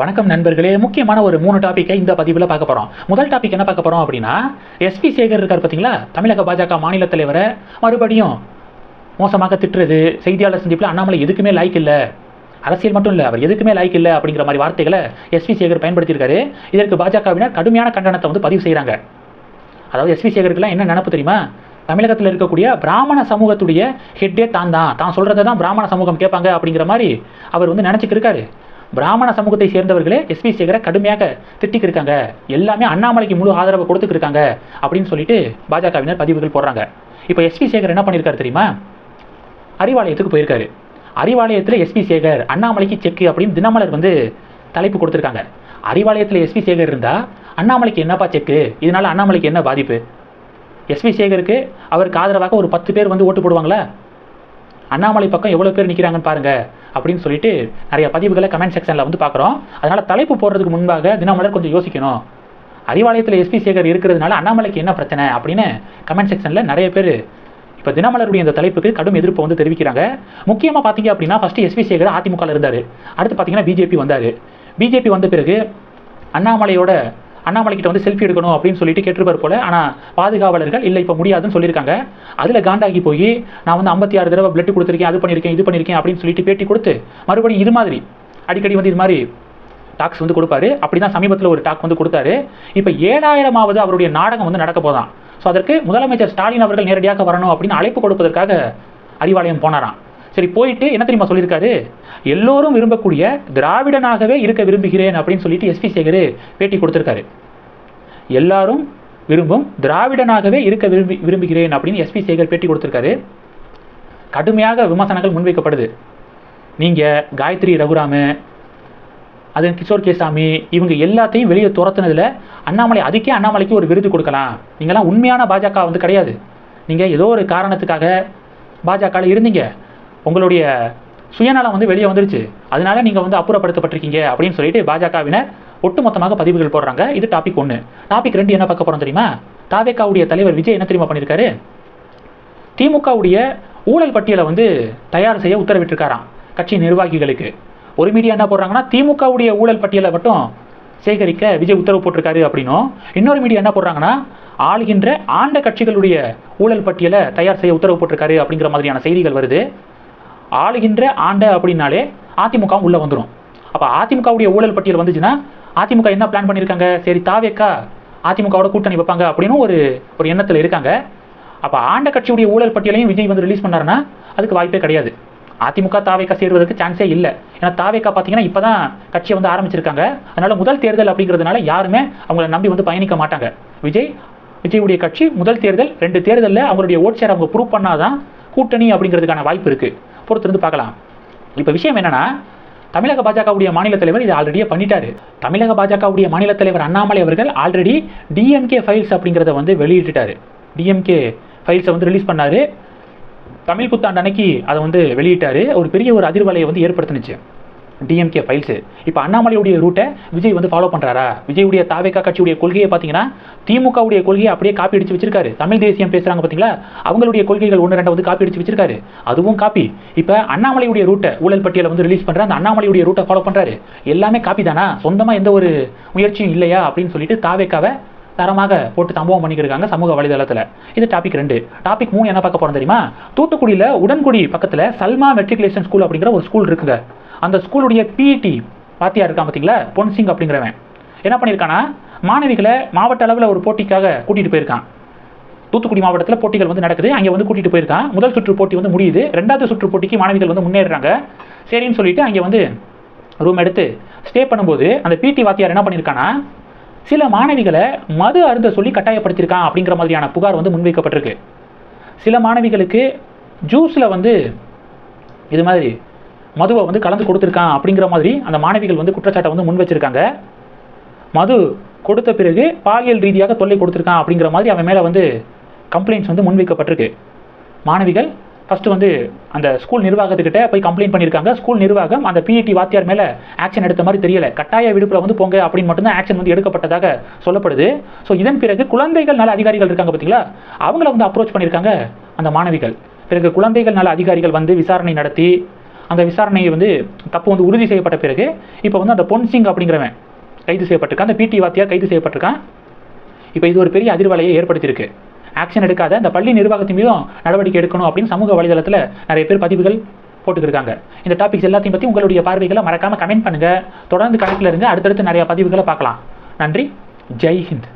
வணக்கம் நண்பர்களே. முக்கியமான ஒரு மூணு டாப்பிக்கை இந்த பதிவில் பார்க்க போகிறோம் முதல் டாபிக் என்ன பார்க்க போகிறோம் அப்படின்னா எஸ்பி சேகர் இருக்கார் பார்த்தீங்களா? தமிழக பாஜக மாநில தலைவரை மறுபடியும் மோசமாக திட்டுறது செய்தியாளர் சந்திப்பில் அண்ணாமலை எதுக்குமே லைக் இல்லை. அரசியல் மட்டும் இல்லை அவர் எதுக்குமே லைக் இல்லை அப்படிங்கிற மாதிரி வார்த்தைகளை எஸ்பி சேகர் பயன்படுத்தியிருக்காரு. இதற்கு பாஜகவினர் கடுமையான கண்டனத்தை வந்து பதிவு செய்கிறாங்க அதாவது எஸ்பி சேகருக்குலாம் என்ன நினப்பு தெரியுமா? தமிழகத்தில் இருக்கக்கூடிய பிராமண சமூகத்துடைய ஹெட்டே தான் தான் தான் சொல்கிறத தான் பிராமண சமூகம் கேட்பாங்க அப்படிங்கிற மாதிரி அவர் வந்து நினச்சிக்கிருக்காரு பிராமண சமூகத்தை சேர்ந்தவர்களே எஸ்வி சேகரை கடுமையாக திட்டிக்கு இருக்காங்க எல்லாமே அண்ணாமலைக்கு முழு ஆதரவு கொடுத்துருக்காங்க அப்படின்னு சொல்லிட்டு பாஜகவினர் பதிவுகள் போடுறாங்க. இப்போ எஸ்வி சேகர் என்ன பண்ணியிருக்காரு தெரியுமா? அறிவாலயத்துக்கு போயிருக்காரு. அறிவாலயத்தில் எஸ்பி சேகர் அண்ணாமலைக்கு செக்கு அப்படின்னு தினமலர் வந்து தலைப்பு கொடுத்துருக்காங்க. அறிவாலயத்தில் எஸ்பி சேகர் இருந்தால் அண்ணாமலைக்கு என்னப்பா செக்கு? இதனால் அண்ணாமலைக்கு என்ன பாதிப்பு? எஸ்பி சேகருக்கு அவருக்கு ஆதரவாக ஒரு பத்து பேர் வந்து ஓட்டு போடுவாங்களா? அண்ணாமலை பக்கம் எவ்வளோ பேர் நிற்கிறாங்கன்னு பாருங்க அப்படின்னு சொல்லிட்டு நிறைய பதிவுகளை கமெண்ட் செக்ஷனில் வந்து பார்க்குறோம். அதனால் தலைப்பு போடுறதுக்கு முன்பாக தினமலர் கொஞ்சம் யோசிக்கணும். அறிவாலயத்தில் எஸ்பி சேகர் இருக்கிறதுனால அண்ணாமலைக்கு என்ன பிரச்சனை அப்படின்னு கமெண்ட் செக்ஷனில் நிறைய பேர் இப்போ தினமலருடைய இந்த தலைப்புக்கு கடும் எதிர்ப்பு வந்து தெரிவிக்கிறாங்க. முக்கியமாக பார்த்தீங்க அப்படின்னா ஃபஸ்ட்டு எஸ்பி சேகர் அதிமுகவில் இருந்தார். அடுத்து பார்த்தீங்கன்னா பிஜேபி வந்தார். பிஜேபி வந்த பிறகு அண்ணாமலையோட அண்ணாமலை கிட்ட வந்து செல்ஃபி எடுக்கணும் அப்படின்னு சொல்லிட்டு கேட்டிருப்பார் போல. ஆனால் பாதுகாவலர்கள் இல்லை இப்போ முடியாதுன்னு சொல்லியிருக்காங்க. அதில் காண்டாகி போய் நான் வந்து ஐம்பத்தி ஆறு தடவை பிளட் கொடுத்துருக்கேன் அது பண்ணியிருக்கேன் இது பண்ணியிருக்கேன் அப்படின்னு சொல்லிட்டு பேட்டி கொடுத்து மறுபடியும் இது மாதிரி அடிக்கடி வந்து இது மாதிரி டாக்ஸ் வந்து கொடுப்பாரு. அப்படி தான் சமீபத்தில் ஒரு டாக் வந்து கொடுத்தாரு. இப்போ ஏழாயிரமாவது அவருடைய நாடகம் வந்து நடக்க போதான். ஸோ அதற்கு முதலமைச்சர் ஸ்டாலின் அவர்கள் நேரடியாக வரணும் அப்படின்னு அழைப்பு கொடுப்பதற்காக அறிவாலயம் போனாராம். சரி போயிட்டு என்ன தெரியுமா சொல்லியிருக்காரு? எல்லோரும் விரும்பக்கூடிய திராவிடனாகவே இருக்க விரும்புகிறேன் அப்படின்னு சொல்லிட்டு எஸ்பி சேகர் பேட்டி கொடுத்துருக்காரு. எல்லாரும் விரும்பும் திராவிடனாகவே இருக்க விரும்பி விரும்புகிறேன் அப்படின்னு எஸ்பி சேகர் பேட்டி கொடுத்துருக்காரு. கடுமையாக விமர்சனங்கள் முன்வைக்கப்படுது. நீங்கள் காயத்ரி ரகுராமு அது கிஷோர் கேசாமி இவங்க எல்லாத்தையும் வெளியே துரத்துனதில் அண்ணாமலை அதுக்கே அண்ணாமலைக்கு ஒரு விருது கொடுக்கலாம். நீங்களாம் உண்மையான பாஜக வந்து கிடையாது. நீங்கள் ஏதோ ஒரு காரணத்துக்காக பாஜகவில் இருந்தீங்க. உங்களுடைய சுயநலம் வந்து வெளியே வந்துருச்சு. அதனால நீங்கள் வந்து அப்புறப்படுத்தப்பட்டிருக்கீங்க அப்படின்னு சொல்லிட்டு பாஜகவினர் ஒட்டுமொத்தமாக பதிவுகள் போடுறாங்க. இது டாபிக் ஒன்று டாபிக் ரெண்டு என்ன பார்க்க போகிறோம் தெரியுமா? தாவேக்காவுடைய தலைவர் விஜய் என்ன தெரியுமா பண்ணியிருக்காரு திமுகவுடைய ஊழல் பட்டியலை வந்து தயார் செய்ய உத்தரவிட்டிருக்காராம் கட்சி நிர்வாகிகளுக்கு. ஒரு மீடியா என்ன போடுறாங்கன்னா திமுகவுடைய ஊழல் பட்டியலை மட்டும் சேகரிக்க விஜய் உத்தரவு போட்டிருக்காரு அப்படின்னும். இன்னொரு மீடியா என்ன போடுறாங்கன்னா ஆளுகின்ற ஆண்ட கட்சிகளுடைய ஊழல் பட்டியலை தயார் செய்ய உத்தரவு போட்டிருக்காரு அப்படிங்கிற மாதிரியான செய்திகள் வருது. ஆளுகின்ற ஆண்ட அப்படின்னாலே அதிமுக உள்ளே வந்துடும் அப்போ அதிமுகவுடைய ஊழல் பட்டியல் வந்துச்சுன்னா அதிமுக என்ன பிளான் பண்ணியிருக்காங்க சரி தாவேக்கா அதிமுகவோட கூட்டணி வைப்பாங்க அப்படின்னு ஒரு ஒரு எண்ணத்தில் இருக்காங்க. அப்போ ஆண்ட கட்சியுடைய ஊழல் பட்டியலையும் விஜய் வந்து ரிலீஸ் பண்ணாருன்னா அதுக்கு வாய்ப்பே கிடையாது. அதிமுக தாவேக்கா சேருவதற்கு சான்ஸே இல்லை. ஏன்னா தாவேக்கா பார்த்தீங்கன்னா இப்போ தான் கட்சியை வந்து ஆரம்பிச்சிருக்காங்க. அதனால் முதல் தேர்தல் அப்படிங்கிறதுனால யாருமே அவங்கள நம்பி வந்து பயணிக்க மாட்டாங்க. விஜய் விஜயுடைய கட்சி முதல் தேர்தல் ரெண்டு தேர்தலில் அவங்களுடைய ஓட் ஷேர் அவங்க ப்ரூவ் பண்ணாதான் கூட்டணி அப்படிங்கிறதுக்கான வாய்ப்பு இருக்குது பொறுத்திருந்து பார்க்கலாம். இப்போ விஷயம் என்னன்னா தமிழக பாஜகவுடைய மாநில தலைவர் இதை ஆல்ரெடியே பண்ணிட்டாரு. தமிழக பாஜகவுடைய மாநில தலைவர் அண்ணாமலை அவர்கள் ஆல்ரெடி டிஎம்கே ஃபைல்ஸ் அப்படிங்கிறத வந்து வெளியிட்டுட்டாரு. டிஎம்கே ஃபைல்ஸை வந்து ரிலீஸ் பண்ணார். தமிழ் புத்தாண்டு அன்னைக்கு அதை வந்து வெளியிட்டார். ஒரு பெரிய ஒரு அதிர்வலையை வந்து ஏற்படுத்துனுச்சு. டிஎம்கே ஃபைல்ஸு இப்போ அண்ணாமலையுடைய ரூட்டை விஜய் வந்து ஃபாலோ பண்ணுறாரா விஜயுடைய தாவேக்கா கட்சியுடைய கொள்கையை பார்த்தீங்கன்னா திமுகவுடைய கொள்கையை அப்படியே காப்பி அடிச்சு வச்சிருக்காரு. தமிழ் தேசியம் பேசுகிறாங்க பார்த்தீங்களா அவங்களுடைய கொள்கைகள் ஒன்று ரெண்டு வந்து காப்பி அடிச்சு வச்சிருக்காரு. அதுவும் காப்பி இப்போ அண்ணாமலையுடைய ரூட்டை ஊழல் பட்டியலை வந்து ரிலீஸ் பண்ணுற அந்த அண்ணாமலையுடைய ரூட்டை ஃபாலோ பண்ணுறாரு எல்லாமே காப்பி தானா? சொந்தமாக எந்த ஒரு முயற்சியும் இல்லையா? அப்படின்னு சொல்லிட்டு தாவேக்காவை தரமாக போட்டு சம்பவம் பண்ணிக்கிருக்காங்க சமூக வலைதளத்தில். இது டாபிக் ரெண்டு. டாபிக் மூணு என்ன பார்க்க போகிறோம் தெரியுமா? தூத்துக்குடியில் உடன்குடி பக்கத்தில் சல்மா மெட்ரிகுலேஷன் ஸ்கூல் அப்படிங்கிற ஒரு ஸ்கூல் இருக்குங்க. அந்த ஸ்கூலுடைய பிடி வாத்தியார் இருக்கான் பார்த்தீங்களா பொன்சிங் அப்படிங்கிறவன். என்ன பண்ணியிருக்கானா? மாணவிகளை மாவட்ட அளவில் ஒரு போட்டிக்காக கூட்டிகிட்டு போயிருக்கான். தூத்துக்குடி மாவட்டத்தில் போட்டிகள் வந்து நடக்குது. அங்கே வந்து கூட்டிகிட்டு போயிருக்கான். முதல் சுற்று போட்டி வந்து முடியுது. ரெண்டாவது சுற்று போட்டிக்கு மாணவிகள் வந்து முன்னேறுறாங்க. சரின்னு சொல்லிட்டு அங்கே வந்து ரூம் எடுத்து ஸ்டே பண்ணும்போது அந்த பிடி வாத்தியார் என்ன பண்ணியிருக்கானா சில மாணவிகளை மது அருந்த சொல்லி கட்டாயப்படுத்தியிருக்கான் அப்படிங்கிற மாதிரியான புகார் வந்து முன்வைக்கப்பட்டிருக்கு. சில மாணவிகளுக்கு ஜூஸில் வந்து இது மாதிரி மதுவை வந்து கலந்து கொடுத்துருக்கான் அப்படிங்கிற மாதிரி அந்த மாணவிகள் வந்து குற்றச்சாட்டை வந்து முன் வச்சிருக்காங்க மது கொடுத்த பிறகு பாலியல் ரீதியாக தொல்லை கொடுத்துருக்கான் அப்படிங்கிற மாதிரி அவன் மேலே வந்து கம்ப்ளைண்ட்ஸ் வந்து முன்வைக்கப்பட்டிருக்கு. மாணவிகள் ஃபஸ்ட்டு வந்து அந்த ஸ்கூல் நிர்வாகத்துக்கிட்ட போய் கம்ப்ளைண்ட் பண்ணியிருக்காங்க. ஸ்கூல் நிர்வாகம் அந்த பிஇடி வாத்தியார் மேலே ஆக்ஷன் எடுத்த மாதிரி தெரியல. கட்டாய விடுப்பில் வந்து போங்க அப்படின்னு மட்டும்தான் ஆக்ஷன் வந்து எடுக்கப்பட்டதாக சொல்லப்படுது. ஸோ இதன் பிறகு குழந்தைகள் நல அதிகாரிகள் இருக்காங்க பார்த்தீங்களா அவங்கள வந்து அப்ரோச் பண்ணியிருக்காங்க அந்த மாணவிகள். பிறகு குழந்தைகள் நல அதிகாரிகள் வந்து விசாரணை நடத்தி அந்த விசாரணை வந்து தப்பு வந்து உறுதி செய்யப்பட்ட பிறகு இப்போ வந்து அந்த பொன்சிங் அப்படிங்கிறவன் கைது செய்யப்பட்டிருக்கான். அந்த பிடி வாத்தியா கைது செய்யப்பட்டிருக்கான். இப்போ இது ஒரு பெரிய அதிர்வலையை ஏற்படுத்தியிருக்கு. ஆக்ஷன் எடுக்காத அந்த பள்ளி நிர்வாகத்தின் மீதும் நடவடிக்கை எடுக்கணும் அப்படின்னு சமூக வலைதளத்தில் நிறைய பேர் பதிவுகள் போட்டுக்கிருக்காங்க. இந்த டாபிக்ஸ் எல்லாத்தையும் பற்றி உங்களுடைய பார்வைகளை மறக்காமல் கமெண்ட் பண்ணுங்கள் தொடர்ந்து கணக்கில் இருந்து அடுத்தடுத்து நிறைய பதிவுகளை பார்க்கலாம். நன்றி. ஜெய் ஹிந்த்.